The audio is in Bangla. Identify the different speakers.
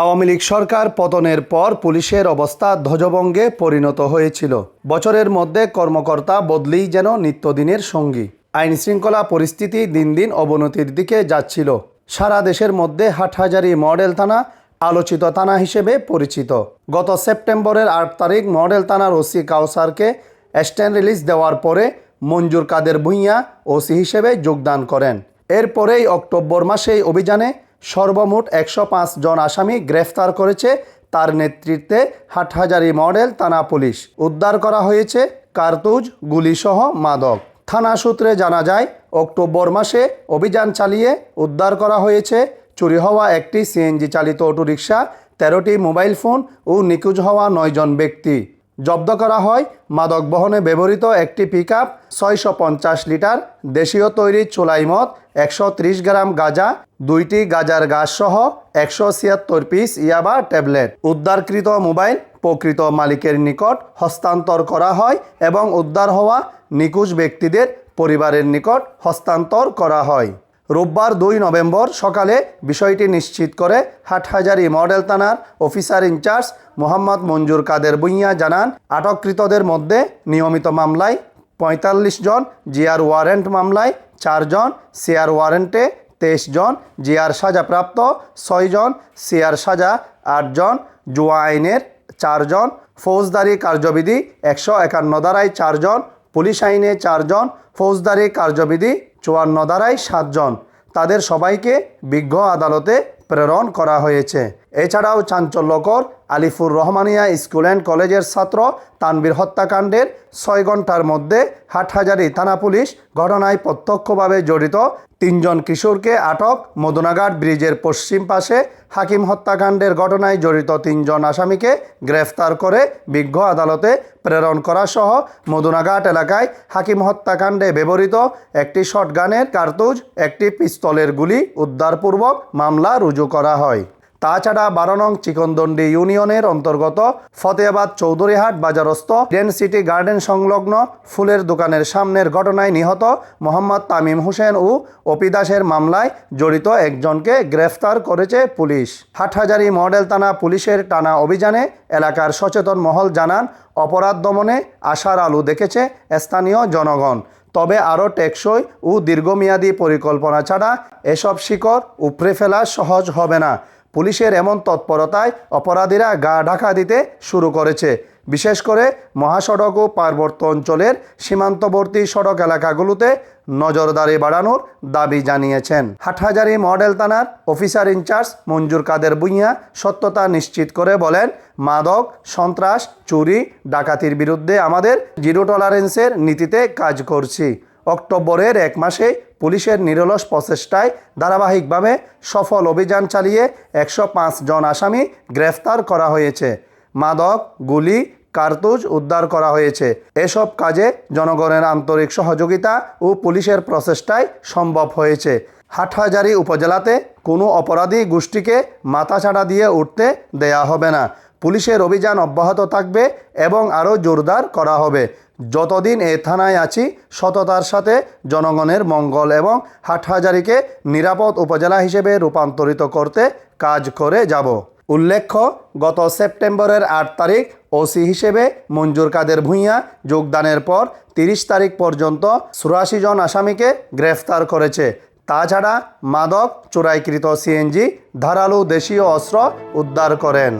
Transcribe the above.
Speaker 1: আওয়ামী লীগ সরকার পতনের পর পুলিশের অবস্থা ধ্বজভঙ্গে পরিণত হয়েছিল। বছরের মধ্যে কর্মকর্তা বদলেই যেন নিত্যদিনের সঙ্গী। আইন শৃঙ্খলা পরিস্থিতি দিন দিন অবনতির দিকে যাচ্ছিল। সারা দেশের মধ্যে হাটহাজারি মডেল থানা, আলোচিত থানা হিসেবে পরিচিত। গত সেপ্টেম্বরের আট তারিখ মডেল থানার ওসি কাউসারকে স্ট্যান্ড রিলিজ দেওয়ার পরে মঞ্জুর কাদের ভূঁইয়া ওসি হিসেবে যোগদান করেন। এরপরেই অক্টোবর মাসেই অভিযানে সর্বমোট একশো পাঁচ জন আসামি গ্রেফতার করেছে। তার নেতৃত্বে হাটহাজারি মডেল, থানা পুলিশ। উদ্ধার করা হয়েছে কার্তুজ, গুলিসহ মাদক। থানা সূত্রে জানা যায়, অক্টোবর মাসে অভিযান চালিয়ে উদ্ধার করা হয়েছে। চুরি হওয়া একটি সিএনজি চালিত অটোরিকশা, তেরোটি মোবাইল ফোন ও নিখোঁজ হওয়া নয়জন ব্যক্তি। জব্দ করা হয়। মাদক বহনে ব্যবহৃত একটি পিক আপ ছয়শো পঞ্চাশ লিটার দেশীয় তৈরি চোলাই মদ, একশো ত্রিশ গ্রাম গাঁজা, দুইটি গাজার গাছ সহ একশো ছিয়াত্তর পিস ইয়াবা ট্যাবলেট। উদ্ধারকৃত মোবাইল প্রকৃত মালিকের নিকট হস্তান্তর করা হয় এবং উদ্ধার হওয়া নিখোঁজ ব্যক্তিদের পরিবারের নিকট হস্তান্তর করা হয়। রোববার দুই নভেম্বর সকালে বিষয়টি নিশ্চিত করে হাটহাজারি মডেল থানার officer in charge Mohammad Manjur Kader Bhuiyan জানান, আটককৃতদের মধ্যে নিয়মিত মামলায় পঁয়তাল্লিশ জন জিআর ওয়ারেন্ট মামলায় চারজন সিআর ওয়ারেন্টে তেইশ জন জিআর সাজাপ্রাপ্ত ছয়জন সিআর সাজা আটজন জুয়া আইনের চারজন ফৌজদারি কার্যবিধি একশো একান্ন ধারায় চারজন পুলিশ আইনে চারজন ফৌজদারি কার্যবিধি চুয়ান্ন দ্বারাই সাতজন। তাদের সবাইকে বিজ্ঞ আদালতে প্রেরণ করা হয়েছে। এছাড়াও চাঞ্চল্যকর আলিফুর রহমানিয়া স্কুল অ্যান্ড কলেজের ছাত্র তানবীর হত্যাকাণ্ডের ছয় ঘণ্টার মধ্যে হাটহাজারি থানা পুলিশ ঘটনায় প্রত্যক্ষভাবে জড়িত তিনজন কিশোরকে আটক মদুনাঘাট ব্রিজের পশ্চিম পাশে হাকিম হত্যাকাণ্ডের ঘটনায় জড়িত তিনজন আসামিকে গ্রেফতার করে বিজ্ঞ আদালতে প্রেরণ করা সহ মদুনাঘাট এলাকায় হাকিম হত্যাকাণ্ডে ব্যবহৃত একটি শটগানের কার্তুজ, একটি পিস্তলের গুলি উদ্ধারপূর্বক মামলা রুজু করা হয়। তাছাড়া বারো নং চিকনদন্ডি ইউনিয়নের অন্তর্গত ফতেহাবাদ চৌধুরীহাট বাজারস্থ ডেন সিটি গার্ডেন সংলগ্ন ফুলের দোকানের সামনের ঘটনায় নিহত মোহাম্মদ তামিম হোসেন ও অপি দাসের মামলায় জড়িত একজনকে গ্রেফতার করেছে পুলিশ। হাটহাজারি মডেল থানা পুলিশের টানা অভিযানে এলাকার সচেতন মহল জানান, অপরাধ দমনে আশার আলো দেখেছে স্থানীয় জনগণ। তবে আরও টেকসই ও দীর্ঘমেয়াদী পরিকল্পনা ছাড়া এসব শিকড় উপড়ে ফেলা সহজ হবে না। পুলিশের এমন তৎপরতায় অপরাধীরা গা ঢাকা দিতে শুরু করেছে। বিশেষ করে মহাসড়ক ও পার্বত্য অঞ্চলের সীমান্তবর্তী সড়ক এলাকাগুলোতে নজরদারি বাড়ানোর দাবি জানিয়েছেন। হাটহাজারি মডেল থানার officer in charge Manjur Kader Bhuiyan সত্যতা নিশ্চিত করে বলেন, মাদক, সন্ত্রাস, চুরি, ডাকাতির বিরুদ্ধে আমাদের জিরো টলারেন্সের নীতিতে কাজ করছি। অক্টোবরের এক মাসে পুলিশের নিরলস প্রচেষ্টায় ধারাবাহিকভাবে সফল অভিযান চালিয়ে একশো জন আসামি গ্রেফতার করা হয়েছে। মাদক, গুলি, কার্তুজ উদ্ধার করা হয়েছে। এসব কাজে জনগণের আন্তরিক সহযোগিতা ও পুলিশের প্রচেষ্টায় সম্ভব হয়েছে। হাটহাজারি উপজেলাতে কোনো অপরাধী গোষ্ঠীকে মাথাছাড়া দিয়ে উঠতে দেয়া হবে না। পুলিশের অভিযান অব্যাহত থাকবে এবং আরও জোরদার করা হবে। যতদিন এ থানায় আছি, সততার সাথে জনগণের মঙ্গল এবং হাটহাজারিকে নিরাপদ উপজেলা হিসেবে রূপান্তরিত করতে কাজ করে যাব। উল্লেখ্য, গত সেপ্টেম্বরের আট তারিখ ওসি হিসেবে মঞ্জুর কাদের ভূঁইয়া যোগদানের পর তিরিশ তারিখ পর্যন্ত চুরাশি জন আসামিকে গ্রেফতার করেছে। তাছাড়া মাদক চোরাইকৃত সিএনজি, ধারালো দেশীয় অস্ত্র উদ্ধার করেন।